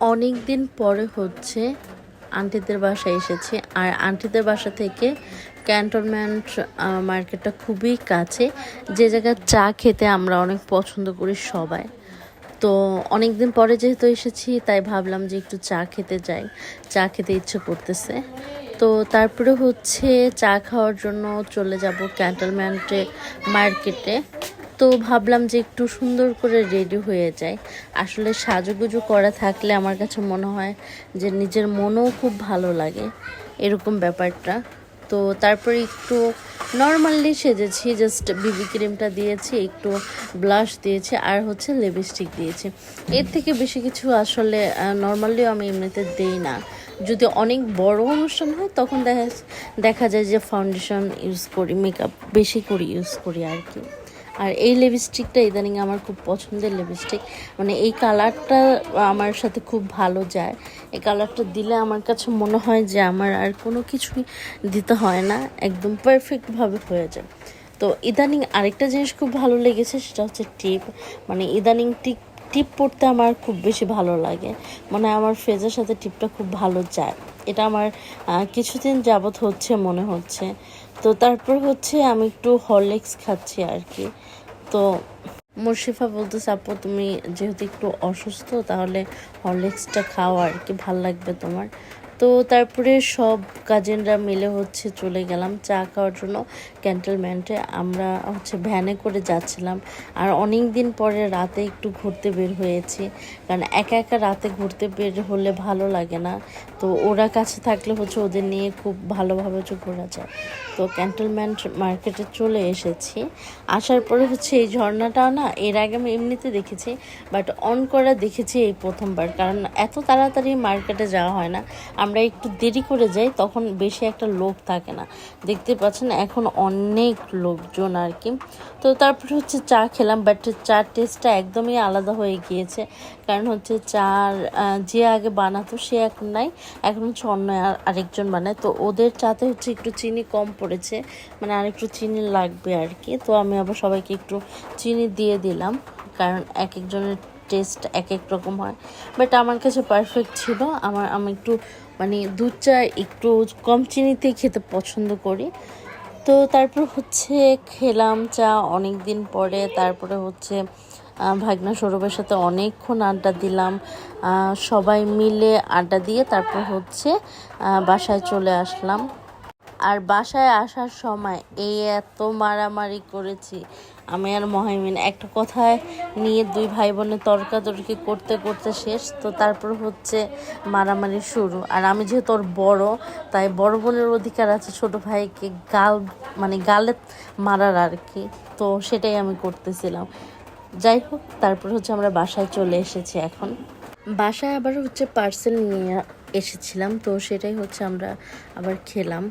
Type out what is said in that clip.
অনেক দিন পরে হচ্ছে আন্টিদের বাসায় এসেছি। আর আন্টিদের বাসা থেকে ক্যান্টনমেন্ট মার্কেটটা খুবই কাছে। যে জায়গায় চা খেতে আমরা অনেক পছন্দ করি সবাই। তো অনেক দিন পরে যেহেতু এসেছি, তাই ভাবলাম যে একটু চা খেতে যাই। চা খেতে ইচ্ছে করতেছে। তো তারপরে হচ্ছে চা খাওয়ার জন্য চলে যাব ক্যান্টনমেন্টে, মার্কেটে। তো ভাবলাম যে একটু সুন্দর করে রেডি হয়ে যায় আসলে সাজুগুজু করা থাকলে আমার কাছে মনে হয় যে নিজের মনও খুব ভালো লাগে এরকম ব্যাপারটা। তো তারপরে একটু নর্মালি সেজেছি জাস্ট বিবি ক্রিমটা দিয়েছি, একটু ব্লাশ দিয়েছি, আর হচ্ছে লিপস্টিক দিয়েছি। এর থেকে বেশি কিছু আসলে নর্মালিও আমি এমনিতে দেই না। যদি অনেক বড় অনুষ্ঠান হয়, তখন দেখা দেখা যায় যে ফাউন্ডেশন ইউজ করি মেকআপ বেশি করে ইউজ করি আর কি। আর এই লিপস্টিকটা ইদানিং আমার খুব পছন্দের লিপস্টিক মানে এই কালারটা আমার সাথে খুব ভালো যায়। এই কালারটা দিলে আমার কাছে মনে হয় যে আমার আর কোনো কিছুই দিতে হয় না, একদম পারফেক্টভাবে হয়ে যায়। তো ইদানিং আরেকটা জিনিস খুব ভালো লেগেছে, সেটা হচ্ছে টিপ মানে ইদানিং টিপ টিপ পরতে আমার খুব বেশি ভালো লাগে। মানে আমার ফেজের সাথে টিপটা খুব ভালো যায়। এটা আমার কিছুদিন যাবৎ হচ্ছে মনে হচ্ছে। তো তারপর হচ্ছে আমি একটু হরলিক্স খাচ্ছি আর কি। তো মুর্শিফা বলতেছে, আপু, তুমি যেহেতু একটু অসুস্থ, তাহলে হরলিক্সটা খাও আর কি, ভালো লাগবে তোমার। তো তারপরে সব কাজিনরা মিলে হচ্ছে চলে গেলাম চা খাওয়ার জন্য ক্যান্টেলমেন্টে আমরা হচ্ছে ভ্যানে করে যাচ্ছিলাম। আর অনেক দিন পরে রাতে একটু ঘুরতে বের হয়েছি। কারণ একা একা রাতে ঘুরতে বের হলে ভালো লাগে না। তো ওরা কাছে থাকলে হচ্ছে ওদের নিয়ে খুব ভালোভাবে হচ্ছে ঘোরা যায়। তো ক্যান্টনমেন্ট মার্কেটে চলে এসেছি। আসার পরে হচ্ছে এই ঝর্ণাটাও না, এর আগে আমি এমনিতে দেখেছি বাট অন করা দেখেছি এই প্রথমবার। কারণ এত তাড়াতাড়ি মার্কেটে যাওয়া হয় না, আমরা একটু দেরি করে যাই, তখন বেশি একটা লোক থাকে না। দেখতে পাচ্ছেন এখন অনেক লোকজন আর কি। তো তারপরে হচ্ছে চা খেলাম বাট চার টেস্টটা একদমই আলাদা হয়ে গিয়েছে। কারণ হচ্ছে চার যে আগে বানাতো সে এখন নাই, এখন হচ্ছে অন্য আর- আরেকজন বানায়। তো ওদের চাতে হচ্ছে একটু চিনি কম পড়েছে মানে আর একটু চিনি লাগবে আর কি তো আমি আবার সবাইকে একটু চিনি দিয়ে দিলাম, কারণ এক একজনের টেস্ট এক এক রকম হয়। বাট আমার কাছে পারফেক্ট ছিল। আমার, আমি একটু মানে দুধ চা একটু কম চিনিতেই খেতে পছন্দ করি। তো তারপর হচ্ছে খেলাম চা অনেক দিন পরে। তারপরে হচ্ছে ভাগনা সৌরভের সাথে অনেকক্ষণ আড্ডা দিলাম। সবাই মিলে আড্ডা দিয়ে তারপর হচ্ছে বাসায় চলে আসলাম। আর বাসায় আসার সময় এই এত মারামারি করেছি। আমি আর মহাইমিন একটা কথায় নিয়ে দুই ভাই বোনের তর্কাতর্কি করতে করতে শেষ। তো তারপর হচ্ছে মারামারি শুরু। আর আমি যেহেতু ওর বড়, তাই বড় বোনের অধিকার আছে ছোট ভাইকে গাল মানে গালে মারার আর কি। তো সেটাই আমি করতেছিলাম। যাই হোক, তারপর হচ্ছে আমরা বাসায় চলে এসেছি এখন। বাসায় আবার হচ্ছে পার্সেল নিয়ে এসেছিলাম। তো সেটাই হচ্ছে আমরা আবার খেলাম।